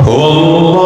الله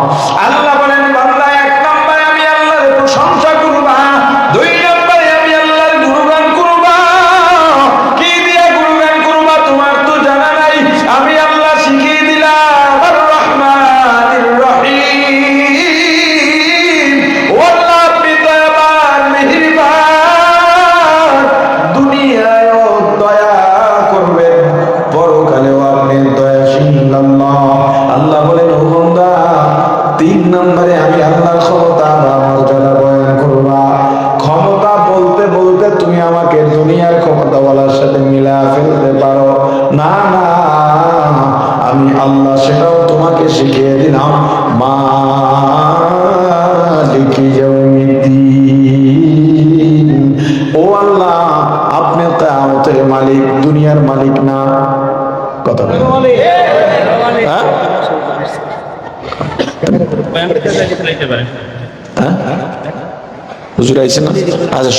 তোমাকে শিখিয়ে দিলাম। মা ও আল্লাহ, আপনি মালিক, দুনিয়ার মালিক না? হ্যাঁ? হ্যাঁ? আচ্ছা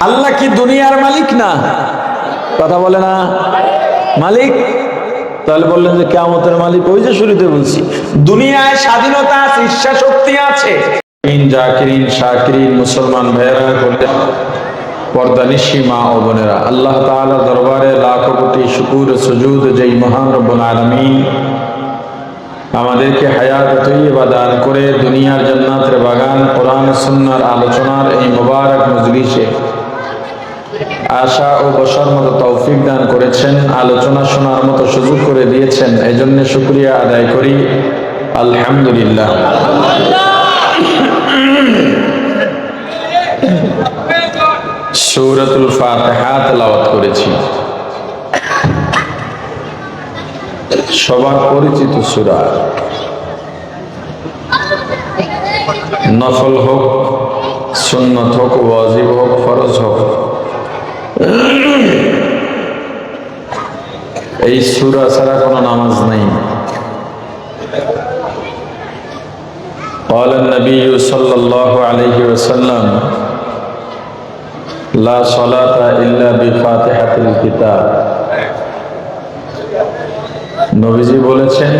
আল্লাহ কি দুনিয়ার মালিক না? কথা বলে না? মালিক? তাহলে বললেন যে কেমতের মালিক ওই যে শুরুতে বলছি, দুনিয়ায় স্বাধীনতা আছে ইচ্ছা শক্তি আছে মুসলমান ভাইয়েরা মা ও বোনেরা, আল্লাহ দরবারে শুকুর সুজুদ যেই মহান আমাদেরকে হায়াত তৈবা দান করে দুনিয়ার জান্নাতের বাগান, কোরআন সুন্নার আলোচনার এই মোবারক মজলিসে আশা ও বসার মতো তৌফিক দান করেছেন, আলোচনা শোনার মতো সুযোগ করে দিয়েছেন এই জন্য শুক্রিয়া আদায় করি। আলহামদুলিল্লাহ। সৌরাতুল ফাতিহা তেলাওয়াত করেছি। সবার পরিচিত সুরা। নফল হোক, সুন্নত হোক, ওয়াজিব হোক, ফরজ হোক। এই সূরা ছাড়া কোনো নামাজ নেই قال النبي صلى الله عليه وسلم لا صلاة إلا بفاتحة الكتاب নবীজি বলেছেন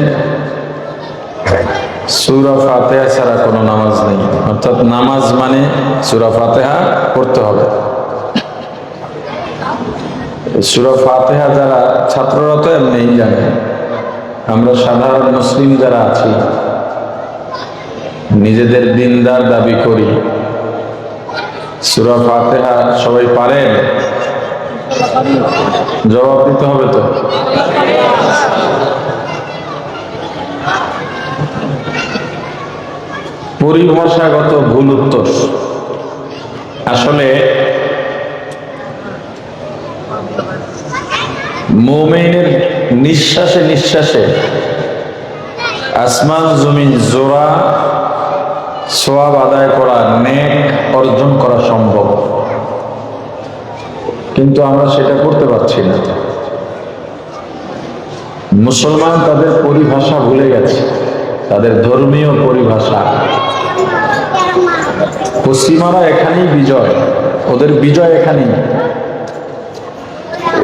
সুরা ফাতেহা ছাড়া কোনো নামাজ নেই অর্থাৎ নামাজ মানে সুরা ফাতেহা পড়তে হবে সুরা ফাতেহা যারা ছাত্ররা তো এমনি জানে। আমরা সাধারণ মুসলিম যারা আছি, নিজেদের দিনদার দাবি করি। সুরা ফাতেহা সবাই পারেন? জবাব দিতে হবে তো? পরিভাষাগত ভুল উত্তর। আসলে মোমেনের নিঃশ্বাসে নিঃশ্বাসে আসমান জমিন জোড়া সোয়াব আদায় করা নেক অর্জন করা সম্ভব। কিন্তু আমরা সেটা করতে পারছি না। মুসলমান তাদের পরিভাষা ভুলে গেছে। তাদের ধর্মীয় পরিভাষা। পশ্চিমারা এখানেই বিজয়, ওদের বিজয় এখানেই।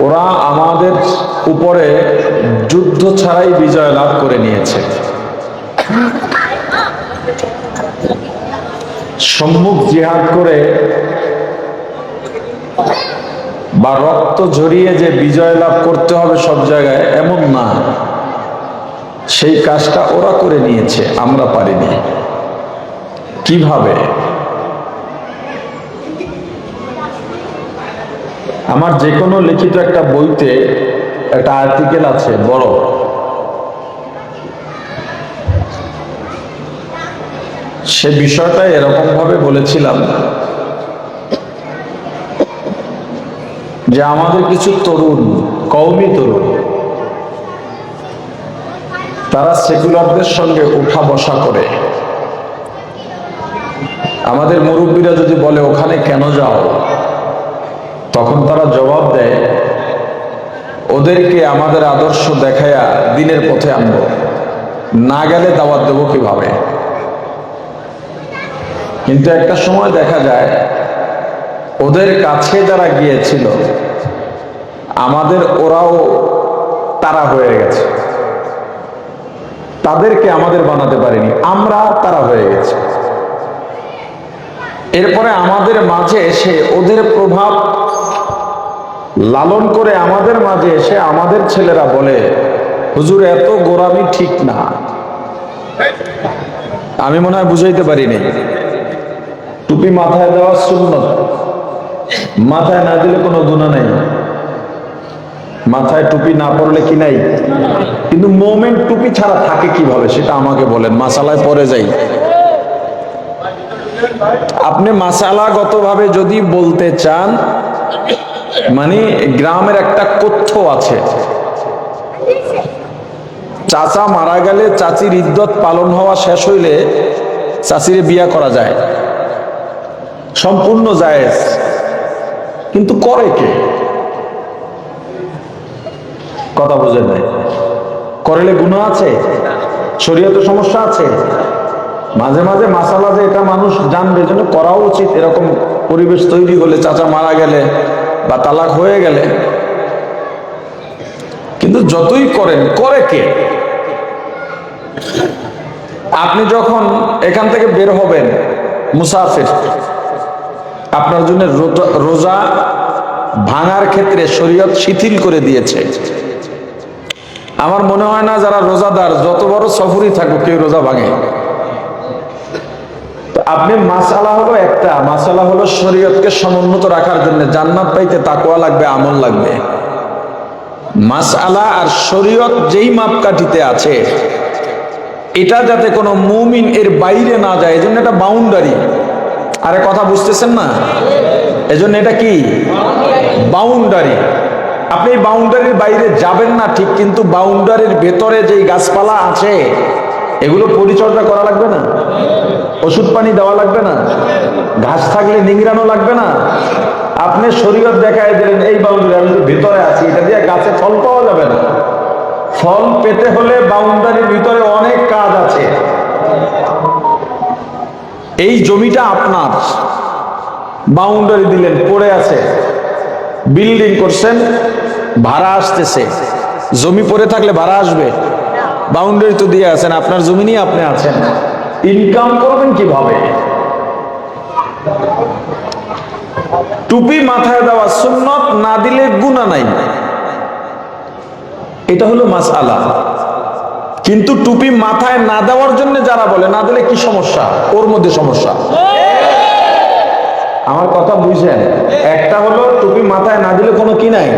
ওরা আমাদের উপরে যুদ্ধ ছাড়াই বিজয় লাভ করে নিয়েছে। সম্মুখ জিহাদ করে বা রক্ত ঝরিয়ে যে বিজয় লাভ করতে হবে সব জায়গায়, এমন না। সেই কাজটা ওরা করে নিয়েছে, আমরা পারিনি। কীভাবে? আমার যে কোনো লিখিত একটা বইতে একটা আর্টিকেল আছে বড় সে বিষয়টা এরকম ভাবে বলেছিলাম যে আমাদের কিছু তরুণ কৌমি তরুণ, তারা সেকুলারদের সঙ্গে উঠা বসা করে। আমাদের মুরব্বীরা যদি বলে, ওখানে কেন যাও? তখন তারা জবাব দেয়, ওদেরকে আমাদের আদর্শ দেখায়া দিনের পথে আনব। না গেলে দাওয়াত দেবো কীভাবে? কিন্তু একটা সময় দেখা যায়, ওদের কাছে যারা গিয়েছিল, আমাদের ওরাও তারা হয়ে গেছে। তাদেরকে আমাদের বানাতে পারিনি, আমরা তারা হয়ে গেছে। এরপরে আমাদের মাঝে এসে ওদের প্রভাব লালন করে আমাদের মাঝে এসে আমাদের ছেলেরা বলে, হুজুর, এত গোরামি ঠিক না। আমি মনে হয় বুঝাইতে পারিনি। টুপি মাথায় দেওয়া সুন্নত। মাথায় না দিলে কোনো গুণা নেই। মাথায় টুপি না পড়লে কি নাই? কিন্তু মোমেন্ট টুপি ছাড়া থাকে কীভাবে, সেটা আমাকে বলেন, মাসালায় পরে যাই। আপনি মাসালাগতভাবে যদি বলতে চান মানে গ্রামের একটা কথ্য আছে। চাচা মারা গেলে চাচির ইদ্যত পালন হওয়া শেষ হইলে চাষিরে বিয়া করা যায়। সম্পূর্ণ জায়েজ। কিন্তু করে কে? কথা বোঝেন নাই। করলে গুণা আছে? শরীয়তে সমস্যা আছে? মাঝে মাঝে মাসালা যে এটা মানুষ জানবে জন্য করাও উচিত, এরকম পরিবেশ তৈরি হলে চাচা মারা গেলে তালাক হয়ে গেলে, কিন্তু যতই করেন, করে কে? আপনি যখন এখান থেকে বের হবেন, মুসাফির, আপনার জন্য রোজা- ভাঙার ক্ষেত্রে শরীয়ত শিথিল করে দিয়েছে। আমার মনে হয় না যারা রোজাদার, যত বড় সফরই থাকুক, কেউ রোজা ভাঙে। আপনি মাসালা হলো একটা, মাসালা হলো শরীয়তকে সমুন্নত রাখার জন্য। জান্নাত পাইতে তাকওয়া লাগবে, আমল লাগবে। মাসালা আর শরীয়ত যেই মাপকাঠিতে আছে, এটা যাতে কোনো মুমিন এর বাইরে না যায়, এজন্য এটা বাউন্ডারি আরে কথা বুঝতেছেন না? এজন্য এটা কি? বাউন্ডারি আপনি বাউন্ডারির বাইরে যাবেন না, ঠিক কিন্তু বাউন্ডারির ভেতরে যেই গাছপালা আছে এগুলো পরিচর্যা করা লাগবে না। ওষুধ পানি দেওয়া লাগবে না। ঘাস থাকলে নিংড়ানো লাগবে না। আপনি শরীয়ত দেখায় দিলেন, এই বাউন্ডারি তো আছি, এটা দিয়ে গাছে ফল পাওয়া যাবে না। ফল পেতে হলে বাউন্ডারির ভিতরে অনেক কাজ আছে। এই জমিটা আপনার। বাউন্ডারি দিলেন, পড়ে আছে। বিল্ডিং করছেন, ভাড়া আসতেছে। জমি পড়ে থাকলে ভাড়া আসবে। বাউন্ডারি তো দিয়ে আছেন, আপনার জমি নিয়ে আপনি আছেন। ইনকাম করবেন কীভাবে? টুপি মাথায় দেওয়া সুন্নত, না দিলে গুণা নাই। এটা হলো মাসআলা। কিন্তু টুপি মাথায় না দেওয়ার জন্য যারা বলে, না দিলে কি সমস্যা? ওর মধ্যে সমস্যা। আমার কথা বুঝছেন? একটা হলো টুপি মাথায় না দিলে কোনো কি নাই?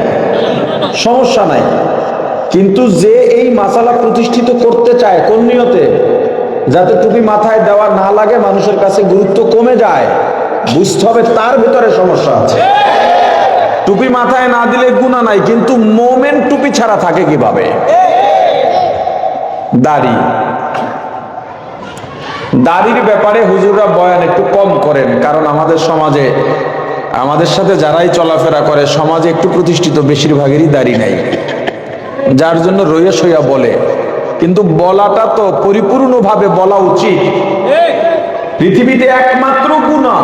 সমস্যা নাই। কিন্তু যে এই মাসালা প্রতিষ্ঠিত করতে চায় কোন নিয়তে? যাতে টুপি মাথায় দেওয়া না লাগে, মানুষের কাছে গুরুত্ব কমে যায়, বুঝতে হবে তার ভিতরে সমস্যা আছে। টুপি মাথায় না দিলে গুণা নাই, কিন্তু মোমেন টুপি ছাড়া থাকে কীভাবে? দাড়ি। দাড়ির ব্যাপারে হুজুররা বয়ান একটু কম করেন, কারণ আমাদের সমাজে, আমাদের সাথে যারাই চলাফেরা করে, সমাজে একটু প্রতিষ্ঠিত, বেশিরভাগেরই দাড়ি নাই। যার জন্য রইয়া সইয়া বলে। কিন্তু বলাটা তো পরিপূর্ণভাবে বলা উচিত। পৃথিবীতে একমাত্র গুণা।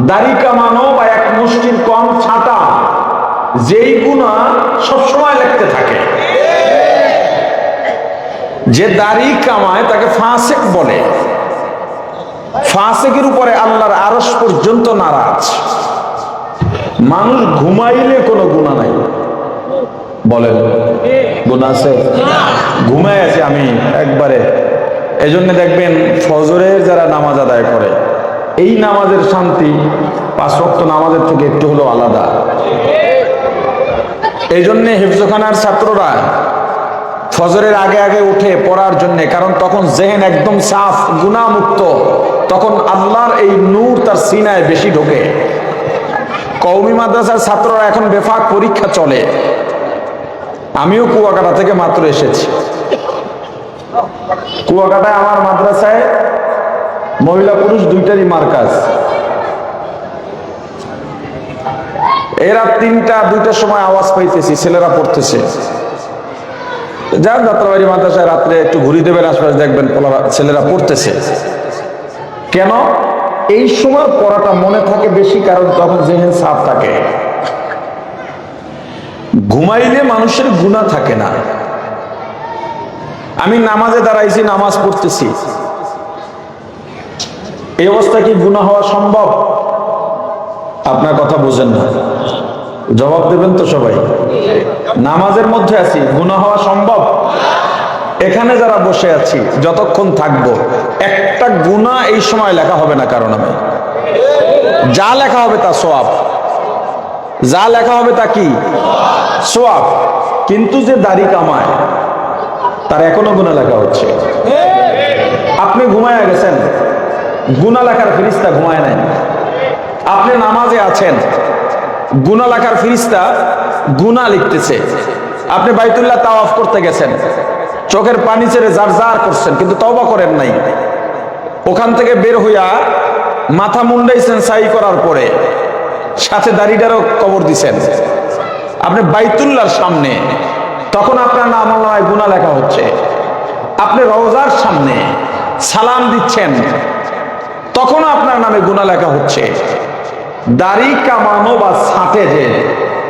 দাড়ি কামানো বা এক মুষ্টির কম ছাটা যেই গুণা সবসময় লিখতে থাকে। যে দাড়ি কামায় তাকে ফাঁসেক বলে। ফাঁসেকের উপরে আল্লাহর আরস পর্যন্ত নারাজ। মানুষ ঘুমাইলে কোনো গুণা নাই। বলেন গুণা আছে? ঘুমায় আছি আমি একবারে। এই জন্য দেখবেন ফজরের যারা নামাজ আদায় করে এই নামাজের শান্তি পাঁচ ওয়াক্ত নামাজের থেকে একটু হলেও আলাদা। এই জন্যে হেফজখানার ছাত্ররা ফজরের আগে আগে উঠে পড়ার জন্য কারণ তখন জেহেন একদম সাফ গুণামুক্ত তখন আল্লাহর এই নূর তার সিনায় বেশি ঢোকে। কৌমি মাদ্রাসার ছাত্ররা এখন বেফাক পরীক্ষা চলে। আমিও কুয়াকাটা থেকে মাত্র এসেছি। কুয়াকাটায় আমার মাদ্রাসায় মহিলা পুরুষ দুইটারই মার্কাজ এরা তিনটা, দুইটার সময় আওয়াজ পাইতেছি, ছেলেরা পড়তেছে। যান যাত্রাবাড়ি মাদ্রাসায় রাত্রে একটু ঘুরি দেবেন, আশপাশ দেখবেন ছেলেরা পড়তেছে। কেন? এই সময় পড়াটা মনে থাকে বেশি, কারণ তখন জেহেন সাফ থাকে। ঘুমাইলে মানুষের গুণা থাকে না। আমি নামাজে দাঁড়াইছি, নামাজ পড়তেছি। এই অবস্থা কি গুণা হওয়া সম্ভব? আপনার কথা বুঝেন না। জবাব দেবেন তো সবাই। নামাজের মধ্যে আছি গুণা হওয়া সম্ভব? এখানে যারা বসে আছি, যতক্ষণ থাকব, একটা গুণা এই সময় লেখা হবে না কারণ আমি যা লেখা হবে তা সোয়াব যা লেখা হবে তা কি? সোয়াব। কিন্তু যে দাড়ি কামায়, তার এখনও গুণা লেখা হচ্ছে। আপনি ঘুমায় গেছেন। গুণা লেখার ফিরিস্তা ঘুমায় নাই। আপনি নামাজে আছেন। গুণা লেখার ফিরিস্তা গুণা লিখতেছে। আপনি বাইতুল্লাহ তাও অফ করতে গেছেন। চোখের পানি ছেড়ে জার জার করছেন, কিন্তু তওবা করেন নাই। ওখান থেকে বের হইয়া মাথা মুন্ডাইছেন সাই করার পরে। সাথে দাড়িটারও কবর দিছেন। আপনি বাইতুল্লার সামনে, তখন আপনার নাম গুণা লেখা হচ্ছে। আপনি রওজার সামনে সালাম দিচ্ছেন তখন আপনার নামে গুণা লেখা হচ্ছে। দাড়ি, কামানো বা ছাটে যে,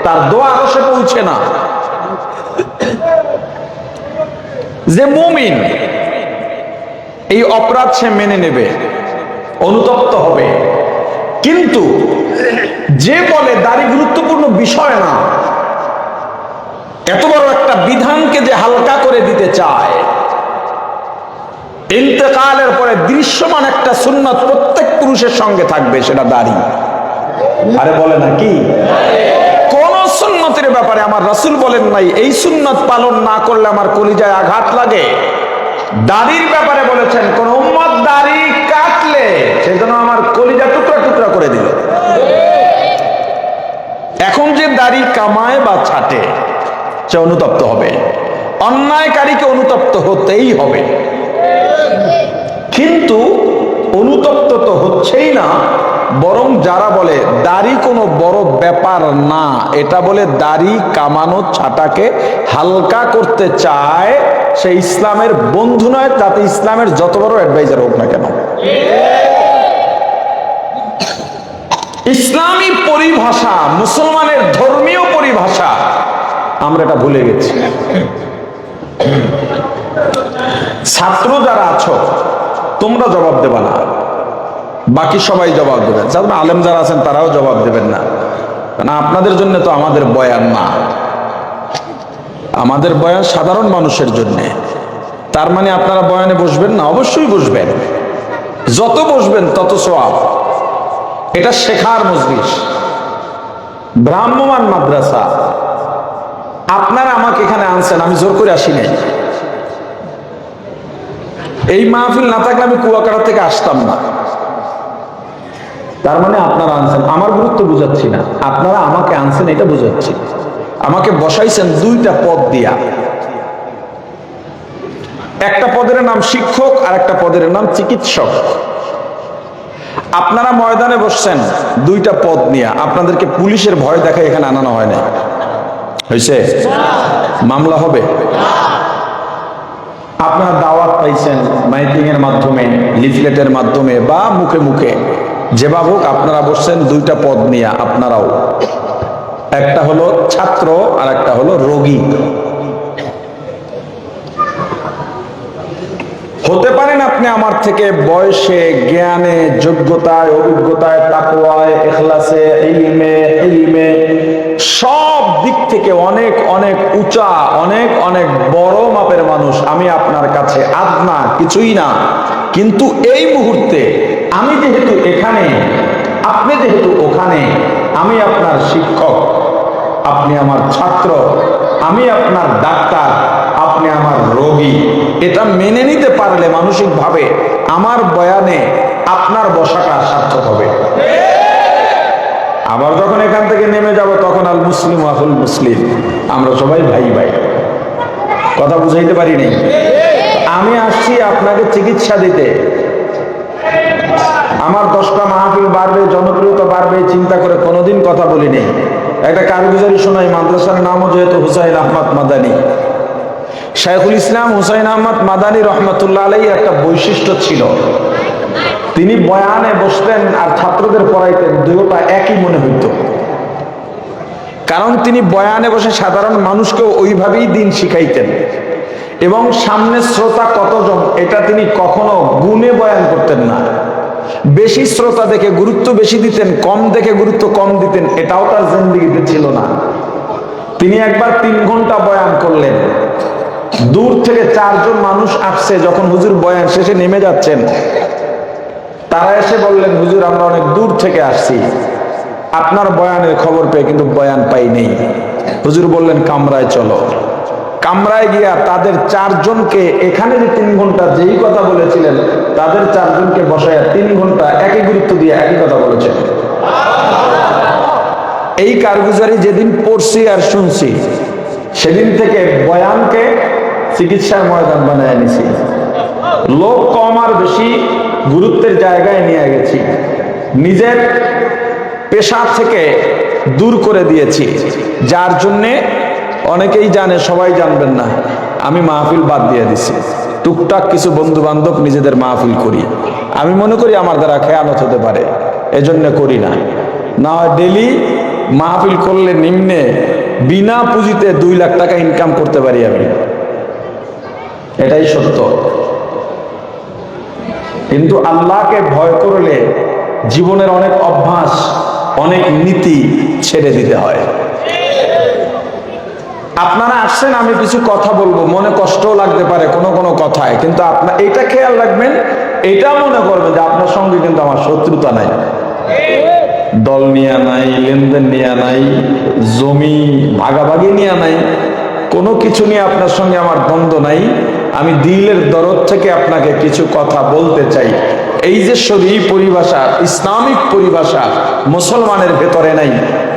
তার দোয়া আরও পৌঁছে না। যে মুমিন, এই অপরাধ সে মেনে নেবে, অনুতপ্ত হবে। কিন্তু যে বলে দাড়ি গুরুত্বপূর্ণ বিষয় না, এত বড় একটা বিধানকে যে হালকা করে দিতে চায়। ইন্তেকালের পরে দৃশ্যমান একটা সুন্নত প্রত্যেক পুরুষের সঙ্গে থাকবে, সেটা দাড়ি। আরে বলে না কি? কোন সুন্নতের ব্যাপারে আমার রাসূল বলেন নাই, এই সুন্নত পালন না করলে আমার কলিজায় আঘাত লাগে? দাড়ির ব্যাপারে বলেছেন, কোন উম্মত দাড়ি কাটলে সেজন্য আমার কলিজা টুকরা টুকরা করে দিল এখন যে দাড়ি কামায় বা ছাটে সে অনুতপ্ত হবে। অন্যায়কারীকে অনুতপ্ত হতেই হবে। কিন্তু অনুতপ্ত তো হচ্ছেই না, বরং যারা বলে দাড়ি কোনো বড় ব্যাপার না, এটা বলে দাড়ি কামানো ছাটাকে হালকা করতে চায়, সে ইসলামের বন্ধু নয় তাতে ইসলামের যত বড় অ্যাডভাইজার হোক না কেন। ইসলামী পরিভাষা, মুসলমানের ধর্মীয় পরিভাষা আমরা এটা ভুলে গেছি। ছাত্র যারা আছো, তোমরা জবাব দেবা না। বাকি সবাই জবাব দেবেন যারা আলেম যারা আছেন, তারাও জবাব দেবেন না। না আপনাদের জন্য তো আমাদের বয়ান না। আমাদের বয়ান সাধারণ মানুষের জন্য। তার মানে আপনারা বয়ানে বসবেন না? অবশ্যই বসবেন। যত বসবেন, তত সোয়াব এটা শেখার মজলিস। ব্রাহ্মমান মাদ্রাসা। আপনারা আমাকে এখানে আনছেন, আমি জোর করে আসি নাই এই মাহফিল না থাকলে আমি কুয়াকাটা থেকে আসতাম না। তার মানে আপনারা আনছেন, আমার গুরুত্ব বুঝাচ্ছি না। আপনারা আমাকে আনছেন, এটা বুঝাচ্ছি। আমাকে বসাইছেন দুইটা পদ দিয়া। একটা পদের নাম শিক্ষক আর একটা পদের নাম চিকিৎসক। আপনারা ময়দানে বসছেন, দুইটা পদ নিয়ে। আপনাদেরকে পুলিশের ভয় দেখা এখানে আনানো হয় না হয়েছে? মামলা হবে? আপনারা দাওয়াত পাইছেন মাইকিং এর মাধ্যমে, লিফলেটের মাধ্যমে বা মুখে মুখে। যেভাবে হোক, আপনারা বসছেন দুইটা পদ নিয়ে, আপনারাও। একটা হলো ছাত্র, আর একটা হলো রোগী। হতে পারেন আপনি আমার থেকে বয়সে, জ্ঞানে, যোগ্যতায়, অভিজ্ঞতায়, তাকওয়ায় এখলাসে ইলমে ইলমে সব দিক থেকে অনেক অনেক উঁচা, অনেক অনেক বড় মাপের মানুষ আমি আপনার কাছে আদনা, কিছুই না। কিন্তু এই মুহূর্তে আমি যেহেতু এখানে, আপনি যেহেতু ওখানে, আমি আপনার শিক্ষক, আপনি আমার ছাত্র, আমি আপনার ডাক্তার, আপনি আমার রোগী। এটা মেনে নিতে পারলে মানসিকভাবে আমার বয়ানে আপনার বসাটা সার্থক হবে। আবার যখন এখান থেকে নেমে যাব, তখন আল মুসলিম আহুল মুসলিম। আমরা সবাই ভাই ভাই। কথা বুঝাইতে পারি নাই? আমি আসছি আপনাকে চিকিৎসা দিতে। আমার দশটা মাহফিল বাড়বে, জনপ্রিয়তা বাড়বে, চিন্তা করে কোনোদিন কথা বলিনি একটা কারগুজারি শোনাই, মাদ্রাসার নামও যেহেতু হুসাইন আহমদ মাদানী। শাইখুল ইসলাম হুসাইন আহমদ মাদানী রহমতুল্লাহ আলাই একটা বৈশিষ্ট্য ছিল। তিনি বয়ানে বসতেন আর ছাত্রদের পড়াইতেন দুটোটা একই মনে হইত। কারণ তিনি বয়ানে বসে সাধারণ মানুষকেও ওইভাবেই দিন শিখাইতেন। এবং সামনে শ্রোতা কতজন, এটা তিনি কখনো গুণে বয়ান করতেন না। বেশি শ্রোতা দেখে গুরুত্ব বেশি দিতেন, কম দেখে গুরুত্ব কম দিতেন, এটাও তার জিন্দিগিতে ছিল না। তিনি একবার তিন ঘণ্টা বয়ান করলেন। দূর থেকে চারজন মানুষ আসছে, যখন হুজুর বয়ান শেষে নেমে যাচ্ছেন। তারা এসে বললেন, হুজুর, আমরা অনেক দূর থেকে আসছি। আপনার বয়ানের খবর পেয়ে কিন্তু বয়ান পাই নেই। হুজুর বললেন, কামরায় চলো। কামরায় গিয়া তাদের চারজনকে এখানে যে তিন ঘণ্টা যেই কথা বলেছিলেন, তাদের চারজনকে বসাইয়া তিন ঘণ্টা একই গুরুত্ব দিয়ে একই কথা বলেছেন। এই কারগুজারি যেদিন পড়ছি আর শুনছি, সেদিন থেকে বয়ানকে চিকিৎসার ময়দান বানায় নিছি লোক কম আর বেশি গুরুত্বের জায়গায় নিয়ে গেছি। নিজের পেশা থেকে দূর করে দিয়েছি। যার জন্যে অনেকেই জানে, সবাই জানবেন না, আমি মাহফিল বাদ দিয়ে দিছি। টুকটাক কিছু বন্ধু বান্ধব নিজেদের মাহফিল করি। আমি মনে করি আমার দ্বারা খেয়ানত হতে পারে, এজন্য করি না। না হয় ডেলি মাহফিল করলে নিম্নে বিনা পুঁজিতে দুই লাখ টাকা ইনকাম করতে পারি আমি। এটাই সত্য। কিন্তু আল্লাহকে ভয় করলে জীবনের অনেক অভ্যাস, অনেক নীতি ছেড়ে দিতে হয়। আপনারা আসছেন, আমি কিছু কথা বলব। মনে কষ্টও লাগতে পারে কোনো কোনো কথায়, কিন্তু আপনার এটা খেয়াল রাখবেন এটা মনে করবেন যে আপনার সঙ্গে কিন্তু আমার শত্রুতা নাই। দল নিয়ে নাই, লেনদেন নিয়ে নাই, জমি ভাগাভাগি নিয়ে নাই, কোনো কিছু নিয়ে আপনার সঙ্গে আমার দ্বন্দ্ব নাই। আমি দিলের দরদ থেকে আপনাকে কিছু কথা বলতে চাই। এই যে শরী পরিভাষা, ইসলামিক পরিভাষা মুসলমানের ভেতরে নাই,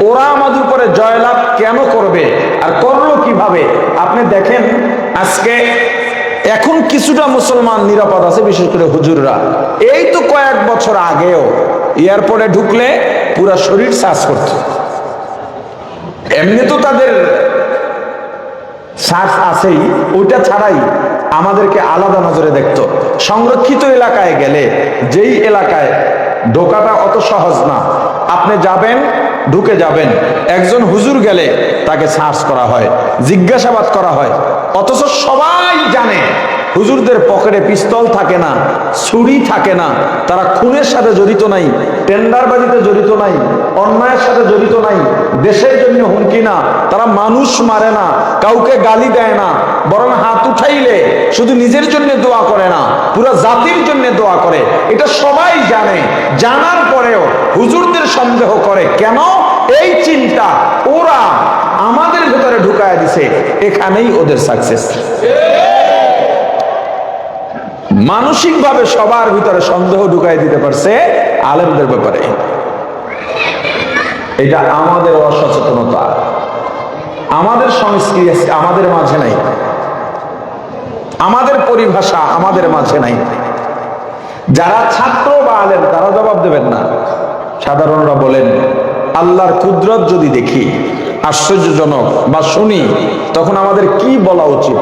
ওরা আমাদের উপরে জয়লাভ কেন করবে আর করল কীভাবে? আপনি দেখেন, আজকে এখন কিছুটা মুসলমান নিরাপদ আছে, বিশেষ করে হুজুররা। এই তো কয়েক বছর আগেও এয়ারপোর্টে ঢুকলে পুরা শরীর শ্বাস করত। এমনি তো তাদের শ্বাস আছেই, ওইটা ছাড়াই আমাদেরকে আলাদা নজরে দেখত। সংরক্ষিত এলাকায় গেলে যেই এলাকায় ঢোকাটা অত সহজ না। আপনি যাবেন, ঢুকে যাবেন। একজন হুজুর গেলে তাকে সার্চ করা হয়, জিজ্ঞাসাবাদ করা হয়। অথচ সবাই জানে হুজুরদের পকেটে পিস্তল থাকে না, ছুরি থাকে না, তারা খুনের সাথে জড়িত নাই, টেন্ডারবাজিতে জড়িত নাই, অন্যায়ের সাথে জড়িত নাই, দেশের জন্য হুমকি না, তারা মানুষ মারে না, কাউকে গালি দেয় না, বরং হাত উঠাইলে শুধু নিজের জন্য দোয়া করে না, পুরো জাতির জন্য দোয়া করে। এটা সবাই জানে, জানার পরেও হুজুরদের সন্দেহ করে। কেন? এই চিন্তা ওরা আমাদের ভেতরে ঢুকায় দিছে, এখানেই ওদের সাকসেস মানসিকভাবে সবার ভিতরে সন্দেহ ঢুকাই দিতে পারছে আলেমদের ব্যাপারে। এটা আমাদের অসচেতনতা। আমাদের সংস্কৃতি আমাদের মাঝে নাই। আমাদের পরিভাষা আমাদের মাঝে নাই। যারা ছাত্র বা আলেম, তারা জবাব দেবেন না। সাধারণরা বলেন, আল্লাহর কুদরত যদি দেখি, আশ্চর্যজনক বা শুনি, তখন আমাদের কি বলা উচিত?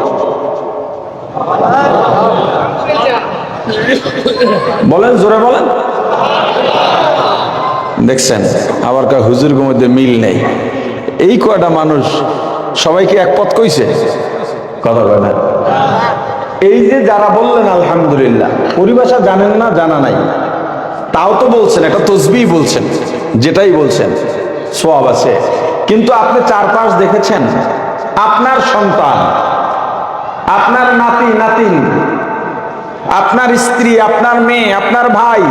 বলেন, জোরে বলেন। দেখছেন, আবার কা হুজুর মধ্যে মিল নেই। এই কয়টা মানুষ সবাইকে এক পথ কইছে? কথা না। এই যে যারা বললেন, আলহামদুলিল্লাহ, পরিভাষা জানেন না, জানা নাই। তাও তো বলছেন, একটা তসবি বলছেন, যেটাই বলছেন, সোয়াব আছে। কিন্তু আপনি চারপাশ দেখেছেন, আপনার সন্তান, আপনার নাতি, নাতিন আপনার স্ত্রী, আপনার মেয়ে, আপনার ভাই,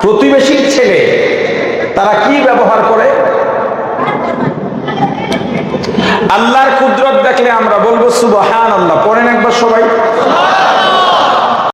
প্রতিবেশীর ছেলে, তারা কি ব্যবহার করে? আল্লাহর কুদরত দেখলে আমরা বলব সুবহান আল্লাহ পড়েন একবার সবাই।